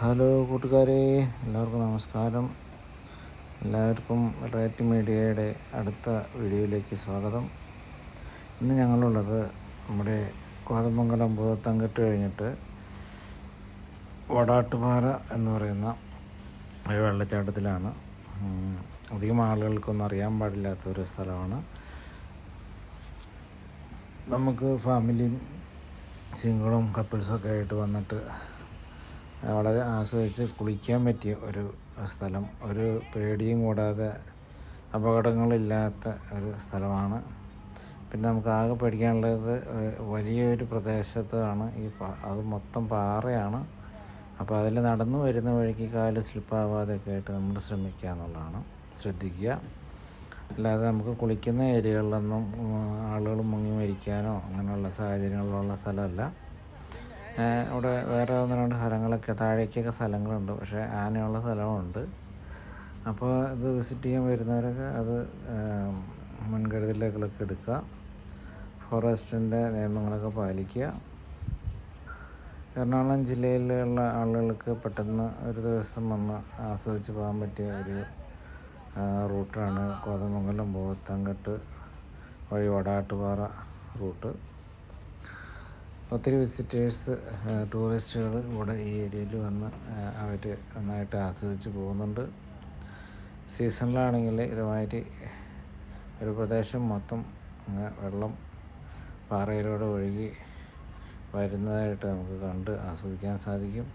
Hello കൂട്ടുകാരെ എല്ലാവർക്കും നമസ്കാരം. എല്ലാവർക്കും റേറ്റ് മീഡിയയുടെ അടുത്ത വീഡിയോയിലേക്ക് സ്വാഗതം. ഇന്ന് ഞങ്ങളുള്ളത് നമ്മുടെ കോതമംഗലം ഭൂതത്തങ്കട്ട് കഴിഞ്ഞിട്ട് വടാട്ടുപാറ എന്ന് പറയുന്ന ഒരു വെള്ളച്ചാട്ടത്തിലാണ്. അധികം ആളുകൾക്കൊന്നും അറിയാൻ പാടില്ലാത്ത ഒരു സ്ഥലമാണ്. നമുക്ക് ഫാമിലിയും സിംഗിളും കപ്പിൾസൊക്കെ ആയിട്ട് വന്നിട്ട് വളരെ ആസ്വദിച്ച് കുളിക്കാൻ പറ്റിയ ഒരു സ്ഥലം. ഒരു പേടിയും കൂടാതെ അപകടങ്ങളില്ലാത്ത ഒരു സ്ഥലമാണ്. പിന്നെ നമുക്ക് ആകെ പേടിക്കാനുള്ളത് വലിയൊരു പ്രദേശത്താണ് ഈ അത് മൊത്തം പാറയാണ്. അപ്പോൾ അതിൽ നടന്നു വരുന്ന വഴിക്ക് കാൽ സ്ലിപ്പാവാതെയൊക്കെ ആയിട്ട് നമ്മൾ ശ്രമിക്കുക എന്നുള്ളതാണ്. ശ്രദ്ധിക്കുക. അല്ലാതെ നമുക്ക് കുളിക്കുന്ന ഏരിയകളിലൊന്നും ആളുകൾ മുങ്ങി മരിക്കാനോ അങ്ങനെയുള്ള സാഹചര്യങ്ങളുള്ള സ്ഥലമല്ല. ഇവിടെ വേറെ ഒന്ന് രണ്ട് സ്ഥലങ്ങളൊക്കെ താഴേക്കൊക്കെ സ്ഥലങ്ങളുണ്ട്. പക്ഷേ ആനയുള്ള സ്ഥലമുണ്ട്. അപ്പോൾ ഇത് വിസിറ്റ് ചെയ്യാൻ വരുന്നവരൊക്കെ അത് മുൻകരുതലുകളൊക്കെ എടുക്കുക. ഫോറസ്റ്റിന്റെ നിയമങ്ങളൊക്കെ പാലിക്കുക. എറണാകുളം ജില്ലയിലുള്ള ആളുകൾക്ക് പെട്ടെന്ന് ഒരു ദിവസം വന്ന് ആസ്വദിച്ച് പോകാൻ പറ്റിയ ഒരു റൂട്ടാണ്. കോതമംഗലം പോത്തങ്കട്ട് വഴി വടാട്ടുപാറ റൂട്ട്. ഒത്തിരി വിസിറ്റേഴ്സ് ടൂറിസ്റ്റുകൾ ഇവിടെ ഈ ഏരിയയിൽ വന്ന് അവർ നന്നായിട്ട് ആസ്വദിച്ച് പോകുന്നുണ്ട്. സീസണിലാണെങ്കിൽ ഇതുമായിട്ട് ഒരു പ്രദേശം മൊത്തം അങ്ങ് വെള്ളം പാറയിലൂടെ ഒഴുകി വരുന്നതായിട്ട് നമുക്ക് കണ്ട് ആസ്വദിക്കാൻ സാധിക്കും.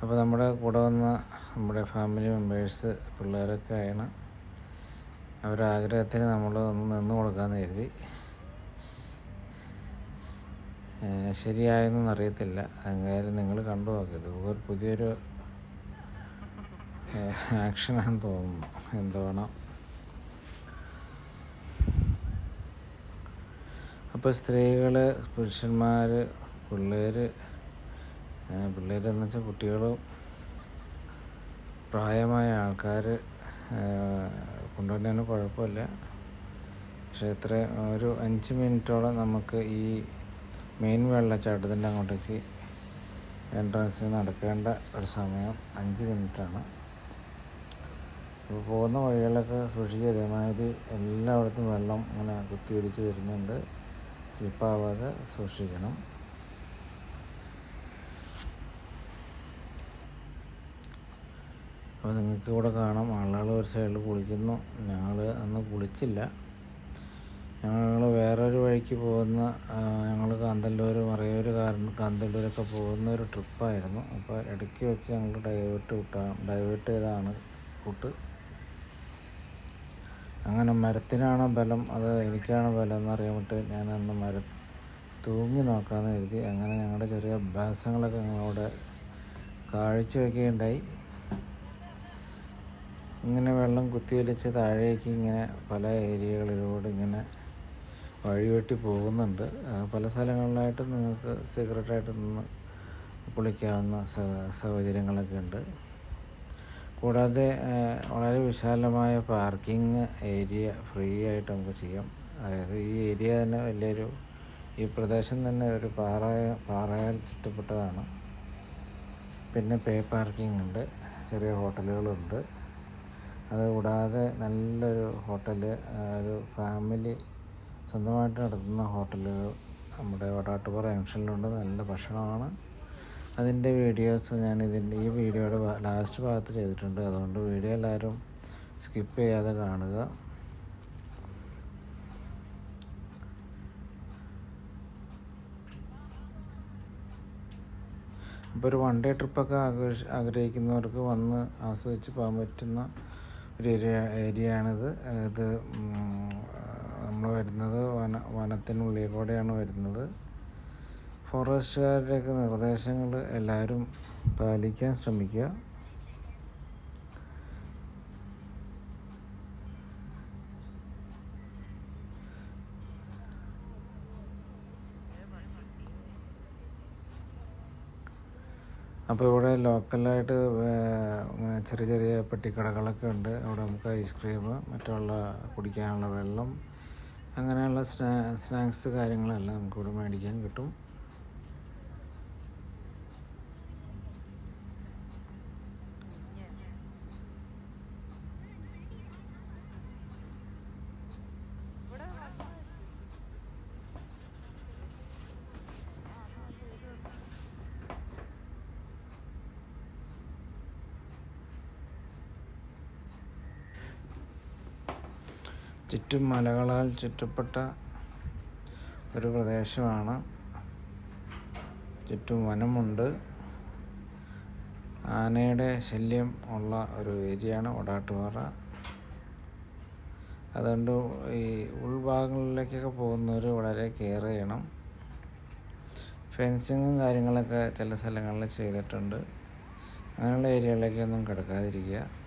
അപ്പോൾ നമ്മുടെ കൂടെ വന്ന നമ്മുടെ ഫാമിലി മെമ്പേഴ്സ് പിള്ളേരൊക്കെ ആണ് അവരുടെ ആഗ്രഹത്തിന് നമ്മൾ ഒന്ന് നിന്ന് കൊടുക്കാമെന്ന് കരുതി. ശരിയായെന്നൊന്നും അറിയത്തില്ല. എന്തായാലും നിങ്ങൾ കണ്ടു നോക്കിയത് ഒരു പുതിയൊരു ആക്ഷനാണെന്ന് തോന്നുന്നു. എന്തുവേണം അപ്പോൾ സ്ത്രീകൾ പുരുഷന്മാർ പിള്ളേർ പിള്ളേരെന്ന് വെച്ചാൽ കുട്ടികളും പ്രായമായ ആൾക്കാർ കൊണ്ടുവരുന്നതിന് കുഴപ്പമില്ല. പക്ഷേ ഇത്ര ഒരു അഞ്ച് മിനിറ്റോളം നമുക്ക് ഈ മെയിൻ വെള്ളച്ചാട്ടത്തിന്റെ അങ്ങോട്ടേക്ക് എൻട്രൻസിൽ നടക്കേണ്ട ഒരു സമയം അഞ്ച് മിനിറ്റാണ് അപ്പോൾ പോകുന്ന വഴികളൊക്കെ സൂക്ഷിക്കുക. ഇതേമാതിരി എല്ലായിടത്തും വെള്ളം ഇങ്ങനെ കുത്തിയിടിച്ച് വരുന്നുണ്ട്. സ്ലിപ്പാവാതെ സൂക്ഷിക്കണം. അപ്പോൾ നിങ്ങൾക്ക് ഇവിടെ കാണാം. ആളുകൾ ഒരു സൈഡിൽ കുളിക്കുന്നു. ഞങ്ങൾ അന്ന് കുളിച്ചില്ല. ഞങ്ങൾ വേറൊരു വഴിക്ക് പോകുന്ന ഞങ്ങൾ കാന്തല്ലൂർ മറയൂർ കാരണം കാന്തല്ലൂരൊക്കെ പോകുന്ന ഒരു ട്രിപ്പായിരുന്നു. അപ്പോൾ ഇടയ്ക്ക് വെച്ച് ഞങ്ങൾ ഡൈവേർട്ട് വിട്ടാ ഡൈവേർട്ട് ചെയ്താണ് കൂട്ട്. അങ്ങനെ മരത്തിനാണ് ബലം അത് എനിക്കാണ് ബലം എന്നറിയാൻ വിട്ട് ഞാൻ അന്ന് മര തൂങ്ങി നോക്കാമെന്ന് കരുതി. അങ്ങനെ ഞങ്ങളുടെ ചെറിയ അഭ്യാസങ്ങളൊക്കെ ഞങ്ങളവിടെ കാഴ്ചവെക്കുകയുണ്ടായി ഇങ്ങനെ വെള്ളം കുത്തിയൊലിച്ച് താഴേക്ക് ഇങ്ങനെ പല ഏരിയകളിലൂടെ ഇങ്ങനെ വഴിവെട്ടി പോകുന്നുണ്ട്. പല സ്ഥലങ്ങളിലായിട്ട് നിങ്ങൾക്ക് സീക്രട്ടായിട്ട് നിന്ന് കുളിക്കാവുന്ന സൗകര്യങ്ങളൊക്കെ ഉണ്ട്. കൂടാതെ വളരെ വിശാലമായ പാർക്കിംഗ് ഏരിയ ഫ്രീ ആയിട്ട് നമുക്ക് ചെയ്യാം. അതായത് ഈ ഏരിയ തന്നെ വലിയൊരു ഈ പ്രദേശം തന്നെ ഒരു പാറ പാറയാൽ ചുറ്റപ്പെട്ടതാണ്. പിന്നെ പേ പാർക്കിംഗ് ഉണ്ട്. ചെറിയ ഹോട്ടലുകളുണ്ട്. അതുകൂടാതെ നല്ലൊരു ഹോട്ടൽ ഒരു ഫാമിലി സ്വന്തമായിട്ട് നടത്തുന്ന ഹോട്ടലുകൾ നമ്മുടെ വടാട്ടുപുറ ജംഗ്ഷനിലുണ്ട് നല്ല ഭക്ഷണമാണ്. അതിന്റെ വീഡിയോസ് ഞാൻ ഇതിന്റെ ഈ വീഡിയോയുടെ ലാസ്റ്റ് ഭാഗത്ത് ചെയ്തിട്ടുണ്ട്. അതുകൊണ്ട് വീഡിയോ എല്ലാവരും സ്കിപ്പ് ചെയ്യാതെ കാണുക. അപ്പോൾ ഒരു വൺ ഡേ ട്രിപ്പൊക്കെ ആഘോഷ ആഗ്രഹിക്കുന്നവർക്ക് വന്ന് ആസ്വദിച്ച് പോകാൻ പറ്റുന്ന ഒരു ഏരിയ ഏരിയയാണിത് ഇത് നമ്മൾ വരുന്നത്. വന വനത്തിനുള്ളിൽ കൂടെയാണ് വരുന്നത്. ഫോറസ്റ്റുകാരുടെയൊക്കെ നിർദ്ദേശങ്ങൾ എല്ലാവരും പാലിക്കാൻ ശ്രമിക്കുക. അപ്പോൾ ഇവിടെ ലോക്കലായിട്ട് ഇങ്ങനെ ചെറിയ ചെറിയ പെട്ടിക്കടകളൊക്കെ ഉണ്ട്. അവിടെ നമുക്ക് ഐസ്ക്രീം മറ്റുള്ള കുടിക്കാനുള്ള വെള്ളം അങ്ങനെയുള്ള സ്നാ സ്നാക്സ് കാര്യങ്ങളെല്ലാം നമുക്കിവിടെ മേടിക്കാൻ കിട്ടും. ചുറ്റും മലകളാൽ ചുറ്റപ്പെട്ട ഒരു പ്രദേശമാണ്. ചുറ്റും വനമുണ്ട്. ആനയുടെ ശല്യം ഉള്ള ഒരു ഏരിയയാണ് ഒടാട്ടുപാറ. അതുകൊണ്ട് ഈ ഉൾഭാഗങ്ങളിലേക്കൊക്കെ പോകുന്നവർ വളരെ കെയർ ചെയ്യണം. ഫെൻസിങ്ങും കാര്യങ്ങളൊക്കെ ചില സ്ഥലങ്ങളിൽ ചെയ്തിട്ടുണ്ട്. അങ്ങനെയുള്ള ഏരിയകളിലേക്കൊന്നും കിടക്കാതിരിക്കുക.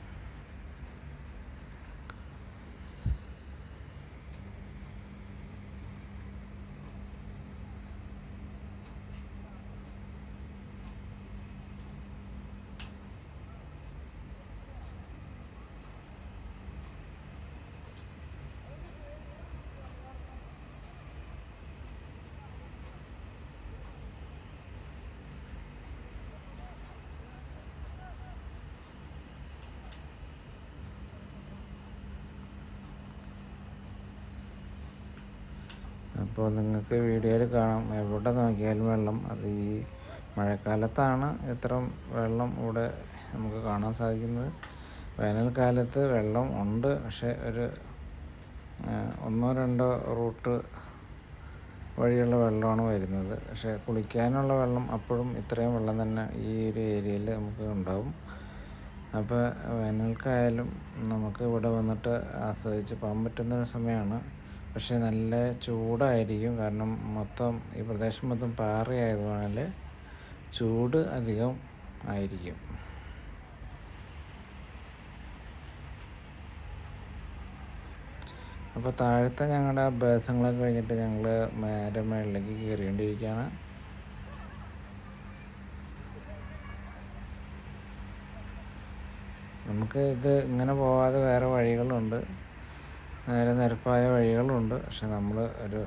അപ്പോൾ നിങ്ങൾക്ക് വീഡിയോയിൽ കാണാം. എവിടെ നോക്കിയാലും വെള്ളം. അത് ഈ മഴക്കാലത്താണ് ഇത്ര വെള്ളം ഇവിടെ നമുക്ക് കാണാൻ സാധിക്കുന്നത്. വേനൽക്കാലത്ത് വെള്ളം ഉണ്ട്. പക്ഷേ ഒരു ഒന്നോ രണ്ടോ റൂട്ട് വഴിയുള്ള വെള്ളമാണ് വരുന്നത്. പക്ഷേ കുളിക്കാനുള്ള വെള്ളം അപ്പോഴും ഇത്രയും വെള്ളം തന്നെ ഈ ഒരു ഏരിയയിൽ നമുക്ക് ഉണ്ടാവും. അപ്പോൾ വേനൽക്കായാലും നമുക്ക് ഇവിടെ വന്നിട്ട് ആസ്വദിച്ച് പോകാൻ പറ്റുന്ന ഒരു സമയമാണ്. പക്ഷേ നല്ല ചൂടായിരിക്കും. കാരണം മൊത്തം ഈ പ്രദേശം മൊത്തം പാറയായതുകൊണ്ട് ചൂട് അധികം ആയിരിക്കും. അപ്പോൾ താഴത്തെ ഞങ്ങളുടെ അഭ്യാസങ്ങളൊക്കെ കഴിഞ്ഞിട്ട് ഞങ്ങൾ നേരെ മേളിലേക്ക് നമുക്ക് ഇത് ഇങ്ങനെ പോവാതെ വേറെ വഴികളുണ്ട്. നേരെ നിരപ്പായ വഴികളുണ്ട്. പക്ഷെ നമ്മൾ ഒരു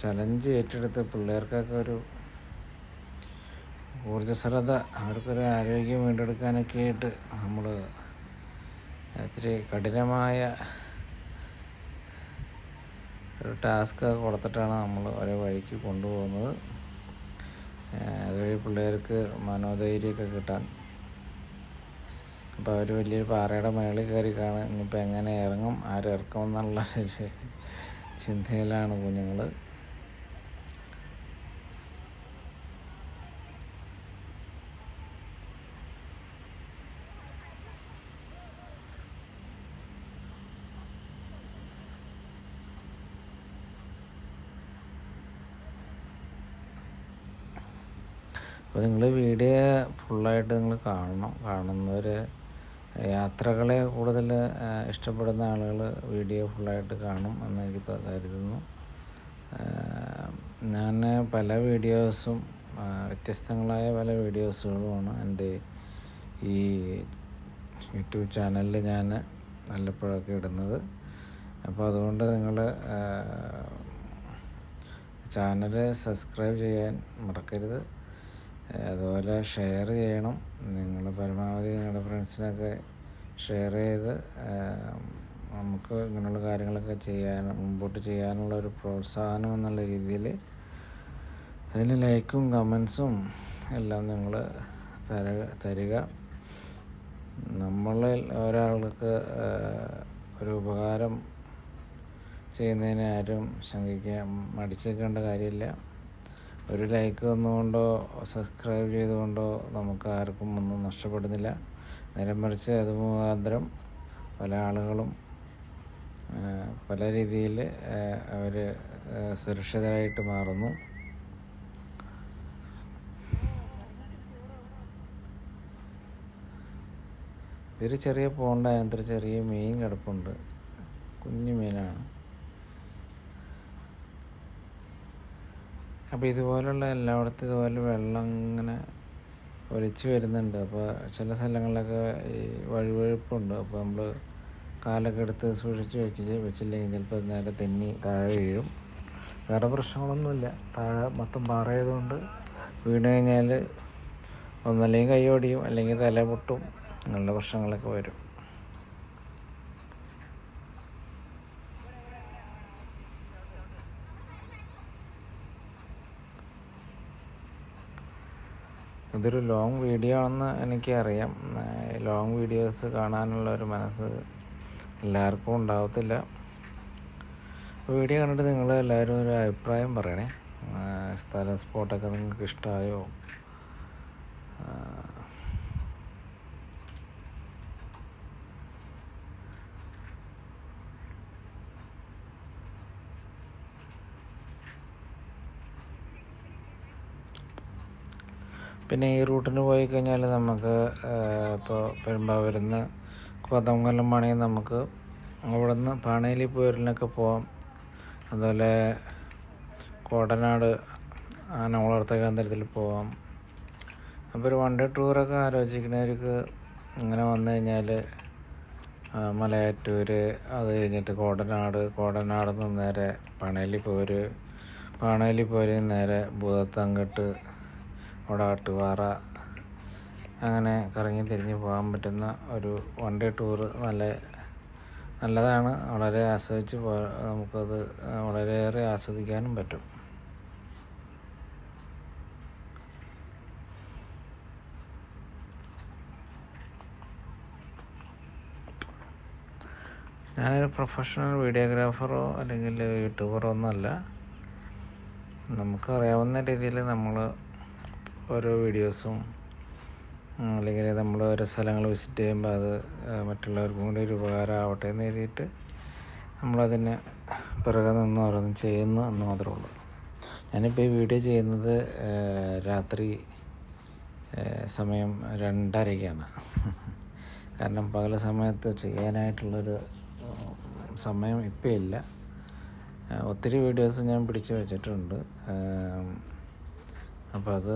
ചലഞ്ച് ഏറ്റെടുത്ത് പിള്ളേർക്കൊക്കെ ഒരു ഊർജസ്വലത അവർക്കൊരു ആരോഗ്യം വീണ്ടെടുക്കാനൊക്കെ ആയിട്ട് നമ്മൾ ഇത്തിരി കഠിനമായ ഒരു ടാസ്ക് കൊടുത്തിട്ടാണ് നമ്മൾ ഒരേ വഴിക്ക് കൊണ്ടുപോകുന്നത്. അതുവഴി പിള്ളേർക്ക് മനോധൈര്യമൊക്കെ കിട്ടാൻ അപ്പോൾ അവർ വലിയൊരു പാറയുടെ മേളിൽ കയറി കാണാൻ ഇനിയിപ്പോൾ എങ്ങനെ ഇറങ്ങും ആരിറക്കും എന്നുള്ള ഒരു ചിന്തയിലാണ് കുഞ്ഞുങ്ങൾ അപ്പോൾ നിങ്ങൾ വീഡിയോ ഫുള്ളായിട്ട് നിങ്ങൾ കാണണം. കാണുന്നവർ യാത്രകളെ കൂടുതൽ ഇഷ്ടപ്പെടുന്ന ആളുകൾ വീഡിയോ ഫുള്ളായിട്ട് കാണും എന്ന് എനിക്ക് കരുതുന്നു ഞാൻ പല വീഡിയോസും വ്യത്യസ്തങ്ങളായ പല വീഡിയോസുകളുമാണ് എന്റെ ഈ യൂട്യൂബ് ചാനലിൽ ഞാൻ വല്ലപ്പോഴൊക്കെ ഇടുന്നത്. അപ്പോൾ അതുകൊണ്ട് നിങ്ങൾ ചാനൽ സബ്സ്ക്രൈബ് ചെയ്യാൻ മറക്കരുത്. അതുപോലെ ഷെയർ ചെയ്യണം. നിങ്ങൾ പരമാവധി നിങ്ങളുടെ ഫ്രണ്ട്സിനൊക്കെ ഷെയർ ചെയ്ത് നമുക്ക് ഇങ്ങനെയുള്ള കാര്യങ്ങളൊക്കെ ചെയ്യാൻ മുമ്പോട്ട് ചെയ്യാനുള്ള ഒരു പ്രോത്സാഹനം എന്നുള്ള രീതിയിൽ അതിന് ലൈക്കും കമൻസും എല്ലാം നിങ്ങൾ തര തരിക. നമ്മളിൽ ഒരാൾക്ക് ഒരു ഉപകാരം ചെയ്യുന്നതിന് ആരും ശങ്കിക്കാൻ മടിച്ചേക്കേണ്ട കാര്യമില്ല. ഒരു ലൈക്ക് തന്നുകൊണ്ടോ സബ്സ്ക്രൈബ് ചെയ്തുകൊണ്ടോ നമുക്ക് ആർക്കും ഒന്നും നഷ്ടപ്പെടുന്നില്ല. നേരെ മറിച്ച് അത് മുഖാന്തരം പല ആളുകളും പല രീതിയിൽ അവർ സുരക്ഷിതരായിട്ട് മാറുന്നു. ഇതൊരു ചെറിയ പോണ്ട അതിനകത്തൊരു ചെറിയ മീൻ കിടപ്പുണ്ട്. കുഞ്ഞു മീനാണ്. അപ്പോൾ ഇതുപോലുള്ള എല്ലായിടത്തും ഇതുപോലെ വെള്ളം ഇങ്ങനെ ഒലിച്ച് വരുന്നുണ്ട്. അപ്പോൾ ചില സ്ഥലങ്ങളിലൊക്കെ ഈ വഴുവഴുപ്പുണ്ട്. അപ്പോൾ നമ്മൾ കാലൊക്കെ എടുത്ത് സൂക്ഷിച്ച് വെച്ച് വെച്ചില്ലെങ്കിൽ ചിലപ്പോൾ നേരെ തെന്നി താഴെ വീഴും. വേറെ പ്രശ്നങ്ങളൊന്നുമില്ല. താഴെ മൊത്തം പാറയതുകൊണ്ട് വീണ് കഴിഞ്ഞാൽ ഒന്നല്ലെങ്കിൽ കൈ ഒടിയും അല്ലെങ്കിൽ തല പൊട്ടും അങ്ങനെയുള്ള പ്രശ്നങ്ങളൊക്കെ വരും. ഇതൊരു ലോങ് വീഡിയോ ആണെന്ന് എനിക്കറിയാം. ലോങ് വീഡിയോസ് കാണാനുള്ള ഒരു മനസ്സ് എല്ലാവർക്കും ഉണ്ടാവത്തില്ല. വീഡിയോ കണ്ടിട്ട് നിങ്ങൾ എല്ലാവരും ഒരു അഭിപ്രായം പറയണേ. സ്ഥലം സ്പോട്ടൊക്കെ നിങ്ങൾക്ക് ഇഷ്ടമായോ പിന്നെ ഈ റൂട്ടിന് പോയി കഴിഞ്ഞാൽ നമുക്ക് ഇപ്പോൾ പെരുമ്പാവൂരുന്ന് കോതമംഗലം വേണമെങ്കിൽ നമുക്ക് അവിടെ നിന്ന് പാണേലി പോരിനൊക്കെ പോവാം. അതുപോലെ കോടനാട് ആന വളർത്ത കേന്ദ്രത്തിൽ പോവാം. അപ്പോൾ ഒരു വൺ ഡേ ടൂറൊക്കെ ആലോചിക്കുന്നവർക്ക് ഇങ്ങനെ വന്നു കഴിഞ്ഞാൽ മലയാറ്റൂർ അത് കഴിഞ്ഞിട്ട് കോടനാട് കോടനാട് നിന്ന് നേരെ പണേലി പോര് പാണേലി പോര് നേരെ ഭൂതത്തങ്കട്ട് അവിടെ ആട്ടുപാറ അങ്ങനെ കറങ്ങി തിരിഞ്ഞ് പോകാൻ പറ്റുന്ന ഒരു വൺ ഡേ ടൂറ് നല്ല നല്ലതാണ്. വളരെ ആസ്വദിച്ച് പോ നമുക്കത് വളരെയേറെ ആസ്വദിക്കാനും പറ്റും. ഞാനൊരു പ്രൊഫഷണൽ വീഡിയോഗ്രാഫറോ അല്ലെങ്കിൽ യൂട്യൂബറോ ഒന്നുമല്ല നമുക്കറിയാവുന്ന രീതിയിൽ നമ്മൾ ഓരോ വീഡിയോസും അല്ലെങ്കിൽ നമ്മൾ ഓരോ സ്ഥലങ്ങൾ വിസിറ്റ് ചെയ്യുമ്പോൾ അത് മറ്റുള്ളവർക്കും കൂടി ഒരു ഉപകാരമാവട്ടെ എന്ന് എഴുതിയിട്ട് നമ്മളതിന് പിറകെ നിന്ന് ഓരോന്നും ചെയ്യുന്നു എന്ന് മാത്രമേ ഉള്ളൂ. ഞാനിപ്പോൾ ഈ വീഡിയോ ചെയ്യുന്നത് രാത്രി സമയം രണ്ടരയ്ക്കാണ് കാരണം പകൽ സമയത്ത് ചെയ്യാനായിട്ടുള്ളൊരു സമയം ഇപ്പം ഇല്ല. ഒത്തിരി വീഡിയോസ് ഞാൻ പിടിച്ചു വെച്ചിട്ടുണ്ട്. അപ്പോൾ അത്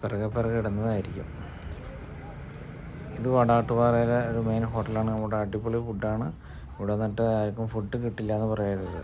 പിറകെ പിറകെ ഇടുന്നതായിരിക്കും ഇത് വടാട്ടുപാറയിലെ ഒരു മെയിൻ ഹോട്ടലാണ് നമ്മുടെ അടിപൊളി ഫുഡാണ് ഇവിടെ നിന്നിട്ട് ആർക്കും ഫുഡ് കിട്ടില്ല എന്ന് പറയരുത്.